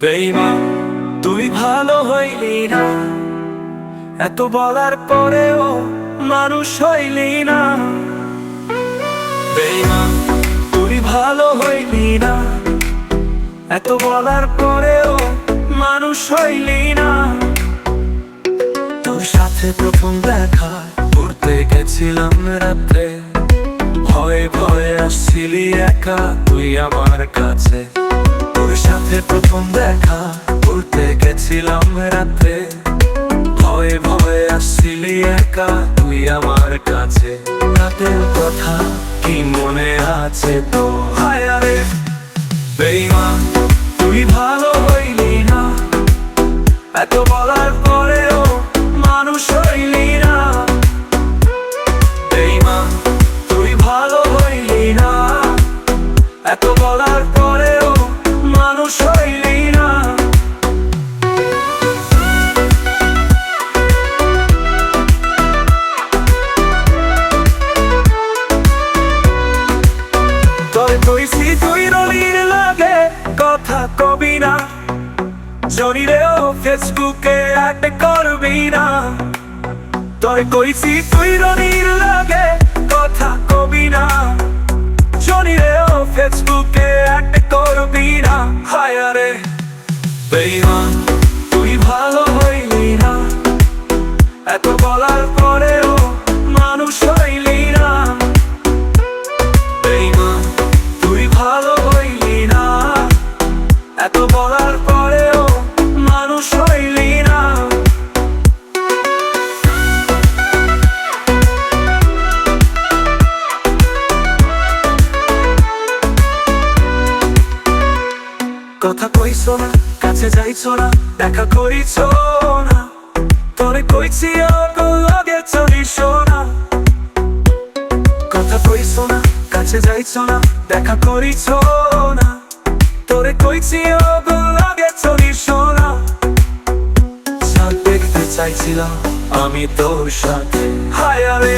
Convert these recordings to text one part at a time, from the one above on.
বেইমান তুই ভালো হইলি না। এত বলার পরেও মানুষ হইলি না। বেইমান তুই ভালো হইলি না। এত বলার পরেও মানুষ হইলি না। তোর সাথে প্রথম দেখা ঘুরতে গেছিলাম রাতে ভয়ে ভয়ে আসছিলি একা তুই আমার কাছে। সাথে প্রথম দেখা ঘুরতে গেছিলাম রাতে। ভয়ে ভয়ে আসছিলি একা তুই আমার কাছে। রাতের কথা কি মনে আছে তো? হায় আরে বেইমান তুই ভালো হইলি না। এত বলার পরেও মানুষ হইলি জনিরেও ফেসবুকে অ্যাড করবি না। তোর কইছি, তুই রনির লাগে কথা কবি না। জনিরেও ফেসবুকে অ্যাড করবি না। হায়ারে বেইমান, তুই ভালো হইলি না। এত বলার কথা না কাছে যাইছো না, দেখা করিছো না। তোরে কইছি লগে চলিস না। কথা কইছো না, কাছে যাইছো না, দেখা করিছো না। তোরে কইছি লগে না। সাথ দেখতে চাইছিলাম, আমি তোর সাথে। হায় আরে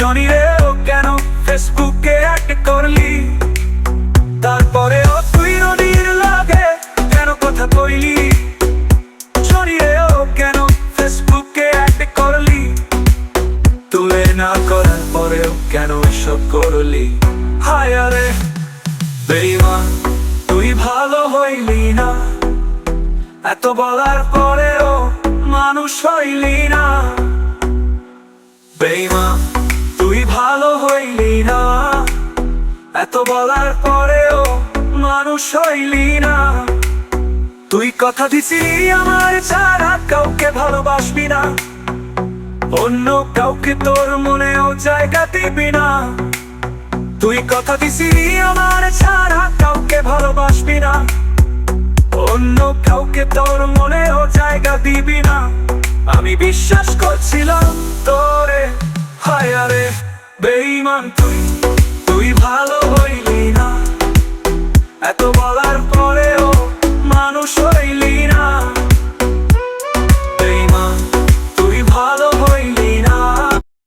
জনিরেও কেন ফেসবুকে অ্যাড করলি? তারপরেও তুই নদীর লাগে, কেন কথা কইলি? জনিরেও কেন ফেসবুকে অ্যাড করলি? তুলে না করার পরেও কেন এসব করলি? হায় আরে বেইমান তুই ভালো হইলি না। এত বলার পরেও মানুষ হইলি না। বেইমান তুই ভালো হইলি না। এত বলার পরেও মানুষ হইলি না। তুই কথা দিছিলি আমার ছাড়া, কাউকে ভালোবাসবি না। অন্য কাউকে তোর মনেও জায়গা দিবি না। তুই কথা দিছিলি আমার ছাড়া, কাউকে ভালোবাসবি না। অন্য কাউকে তোর মনেও জায়গা দিবি না। আমি বিশ্বাস করছিলাম তোরে, হায় আরে। বেইমান তুই তুই ভালো হইলি না। এত বলা